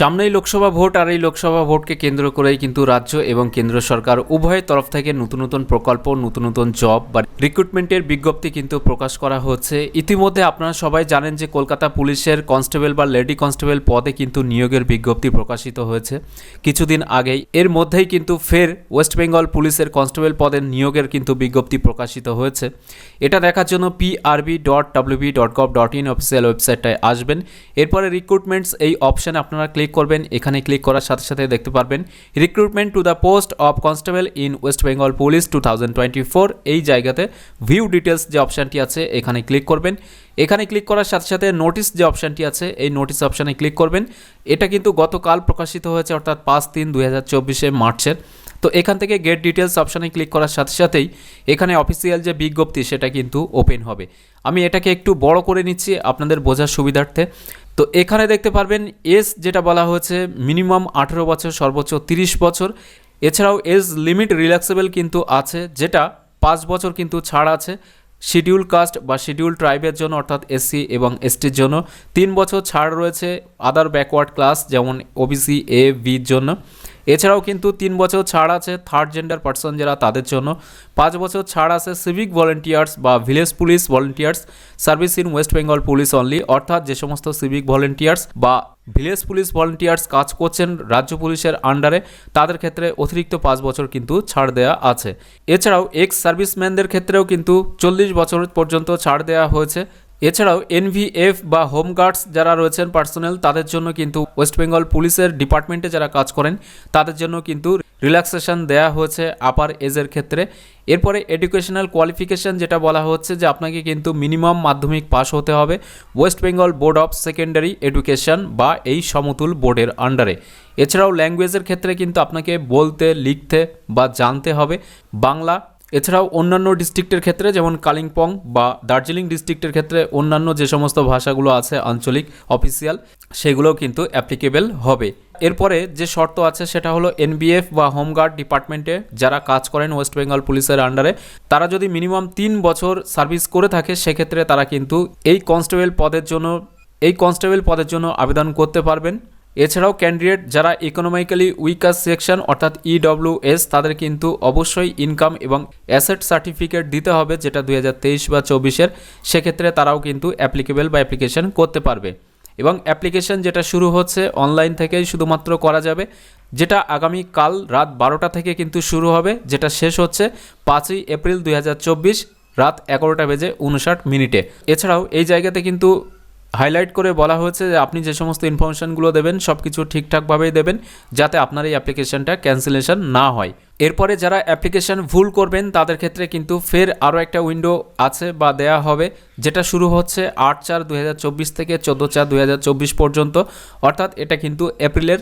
সামনেই লোকসভা ভোট আর এই লোকসভা ভোটকে কেন্দ্র করেই কিন্তু রাজ্য এবং কেন্দ্র সরকার উভয়ের তরফ থেকে নতুন নতুন প্রকল্প, নতুন নতুন জব বা রিক্রুটমেন্টের বিজ্ঞপ্তি কিন্তু প্রকাশ করা হচ্ছে। ইতিমধ্যে আপনারা সবাই জানেন যে কলকাতা পুলিশের কনস্টেবল বা লেডি কনস্টেবল পদে কিন্তু নিয়োগের বিজ্ঞপ্তি প্রকাশিত হয়েছে। কিছুদিন আগেই এর মধ্যেই কিন্তু ফের ওয়েস্ট বেঙ্গল পুলিশের কনস্টেবল পদের নিয়োগের কিন্তু বিজ্ঞপ্তি প্রকাশিত হয়েছে। এটা দেখার জন্য PRB dot WB dot gov dot in official ওয়েবসাইটটায় আসবেন। এরপরে রিক্রুটমেন্টস এই অপশানে আপনারা ক্লিক করবেন, এখানে ক্লিক করার সাথে সাথে দেখতে পারবেন recruitment to the post of constable in West Bengal police to এই জায়গাতে ভিউ ডিটেলস যে অপশানটি আছে, এখানে ক্লিক করবেন। এখানে ক্লিক করার সাথে সাথে নোটিশ যে অপশানটি আছে, এই নোটিশ অপশানে ক্লিক করবেন। এটা কিন্তু গতকাল প্রকাশিত হয়েছে, অর্থাৎ পাঁচ তিন দুই হাজার চব্বিশে মার্চের। তো এখান থেকে গেট ডিটেলস অপশানে ক্লিক করার সাথে সাথেই এখানে অফিসিয়াল যে বিজ্ঞপ্তি, সেটা কিন্তু ওপেন হবে। আমি এটাকে একটু বড় করে নিচ্ছি আপনাদের বোঝার সুবিধার্থে। তো এখানে দেখতে পারবেন এজ যেটা বলা হয়েছে মিনিমাম আঠেরো বছর, সর্বোচ্চ তিরিশ বছর। এছাড়াও এজ লিমিট রিল্যাক্সেবল কিন্তু আছে, যেটা পাঁচ বছর কিন্তু ছাড় আছে। শিডিউল কাস্ট বা শিডিউল ট্রাইবের জন্য, অর্থাৎ এসসি এবং এসটির জন্য তিন বছর ছাড় রয়েছে। আদার ব্যাকওয়ার্ড ক্লাস যেমন ওবিসি এ বির জন্য। এছাড়াও কিন্তু তিন বছর ছাড় আছে থার্ড জেন্ডার পার্সন যারা তাদের জন্য। পাঁচ বছর ছাড় আছে সিভিক ভলেন্টিয়ার্স বা village police volunteers service in West Bengal police only অর্থাৎ যে সমস্ত সিভিক ভলেন্টিয়ার্স বা ভিলেজ পুলিশ ভলেন্টিয়ার্স কাজ করছেন রাজ্য পুলিশের আন্ডারে তাদের ক্ষেত্রে অতিরিক্ত পাঁচ বছর কিন্তু ছাড় দেওয়া আছে। এছাড়াও এক্স সার্ভিসম্যানদের ক্ষেত্রেও কিন্তু চল্লিশ বছর পর্যন্ত ছাড় দেওয়া হয়েছে। এছাড়াও এনভিএফ বা হোমগার্ডস যারা রয়েছেন পার্সোনাল, তাদের জন্য কিন্তু ওয়েস্ট বেঙ্গল পুলিশের ডিপার্টমেন্টে যারা কাজ করেন, তাদের জন্য কিন্তু রিল্যাক্সেশন দেয়া হয়েছে আপার এজের ক্ষেত্রে। এরপরে এডুকেশনাল কোয়ালিফিকেশন যেটা বলা হচ্ছে যে আপনাকে কিন্তু মিনিমাম মাধ্যমিক পাস হতে হবে West Bengal board of secondary education বা এই সমতুল বোর্ডের আন্ডারে। এছাড়াও ল্যাঙ্গুয়েজের ক্ষেত্রে কিন্তু আপনাকে বলতে, লিখতে বা জানতে হবে। বাংলা এছাড়াও অন্যান্য ডিস্ট্রিক্টের ক্ষেত্রে, যেমন কালিম্পং বা দার্জিলিং ডিস্ট্রিক্টের ক্ষেত্রে, অন্যান্য যে সমস্ত ভাষাগুলো আছে, আঞ্চলিক অফিসিয়াল সেগুলোও কিন্তু অ্যাপ্লিকেবল হবে। এরপরে যে শর্ত আছে, সেটা হলো এনবিএফ বা হোমগার্ড ডিপার্টমেন্টে যারা কাজ করেন ওয়েস্ট বেঙ্গল পুলিশের আন্ডারে তারা যদি মিনিমাম তিন বছর সার্ভিস করে থাকে, সেক্ষেত্রে তারা কিন্তু এই কনস্টেবল পদের জন্য, এই কনস্টেবল পদের জন্য আবেদন করতে পারবেন। এছাড়াও ক্যান্ডিডেট যারা ইকোনমিক্যালি উইকার সেকশন অর্থাৎ ইডব্লিউএস তাদের কিন্তু অবশ্যই ইনকাম এবং অ্যাসেট সার্টিফিকেট দিতে হবে যেটা দুই হাজার তেইশ বা চব্বিশের। সেক্ষেত্রে তারাও কিন্তু অ্যাপ্লিকেবল বা অ্যাপ্লিকেশন করতে পারবে। এবং অ্যাপ্লিকেশন যেটা শুরু হচ্ছে অনলাইন থেকেই শুধুমাত্র করা যাবে, যেটা আগামী কাল রাত বারোটা থেকে কিন্তু শুরু হবে, যেটা শেষ হচ্ছে পাঁচই এপ্রিল দুই হাজার চব্বিশ রাত এগারোটা বেজে উনষাট মিনিটে। এছাড়াও এই জায়গাতে কিন্তু হাইলাইট করে বলা হয়েছে যে আপনি যে সমস্ত ইনফরমেশানগুলো দেবেন সব কিছু ঠিকঠাকভাবেই দেবেন, যাতে আপনার এই অ্যাপ্লিকেশানটা ক্যান্সেলেশন না হয়। এরপরে যারা অ্যাপ্লিকেশান ভুল করবেন, তাদের ক্ষেত্রে কিন্তু ফের আরও একটা উইন্ডো আছে বা দেয়া হবে, যেটা শুরু হচ্ছে আট চার দু থেকে চোদ্দ চার দু পর্যন্ত। অর্থাৎ এটা কিন্তু এপ্রিলের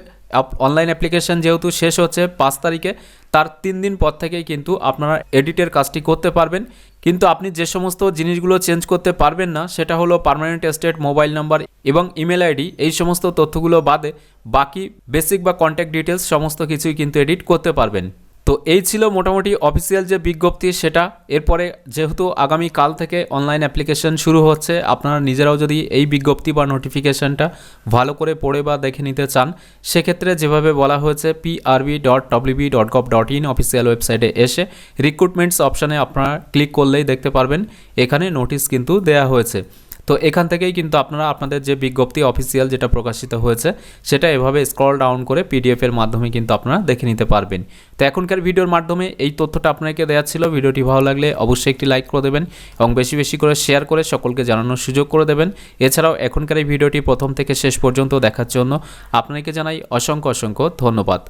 অনলাইন অ্যাপ্লিকেশন যেহেতু শেষ হচ্ছে পাঁচ তারিখে, তার তিন দিন পর থেকেই কিন্তু আপনারা এডিটের কাজটি করতে পারবেন। কিন্তু আপনি যে সমস্ত জিনিসগুলো চেঞ্জ করতে পারবেন না, সেটা হলো পারমানেন্ট স্টেট মোবাইল নাম্বার এবং ইমেল আইডি এই সমস্ত তথ্যগুলো বাদে বাকি বেসিক বা কন্ট্যাক্ট ডিটেলস সমস্ত কিছুই কিন্তু এডিট করতে পারবেন। তো এই ছিল মোটামুটি অফিসিয়াল যে বিজ্ঞপ্তি সেটা। এরপরে যেহেতু আগামী কাল থেকে অনলাইন অ্যাপ্লিকেশন শুরু হচ্ছে, আপনারা নিজেরাও যদি এই বিজ্ঞপ্তি বা নোটিফিকেশনটা ভালো করে পড়ে বা দেখে নিতে চান, সেক্ষেত্রে যেভাবে বলা হয়েছে PRB dot WB dot gov dot in official ওয়েবসাইটে এসে রিক্রুটমেন্টস অপশানে আপনারা ক্লিক করলেই দেখতে পারবেন। এখানে নোটিশ কিন্তু দেয়া হয়েছে। তো এখান থেকেই কিন্তু আপনারা আপনাদের যে বিজ্ঞপ্তি অফিসিয়াল যেটা প্রকাশিত হয়েছে, সেটা এভাবে স্ক্রল ডাউন করে পিডিএফ এর মাধ্যমে কিন্তু আপনারা দেখে নিতে পারবেন। তো এখনকার ভিডিওর মাধ্যমে এই তথ্যটা আপনাকে দেওয়া ছিল। ভিডিওটি ভালো লাগলে অবশ্যই একটি লাইক করে দেবেন এবং বেশি বেশি করে শেয়ার করে সকলকে জানানোর সুযোগ করে দেবেন। এছাড়াও এখনকার এই ভিডিওটি প্রথম থেকে শেষ পর্যন্ত দেখার জন্য আপনাকে জানাই অসংখ্য অসংখ্য ধন্যবাদ।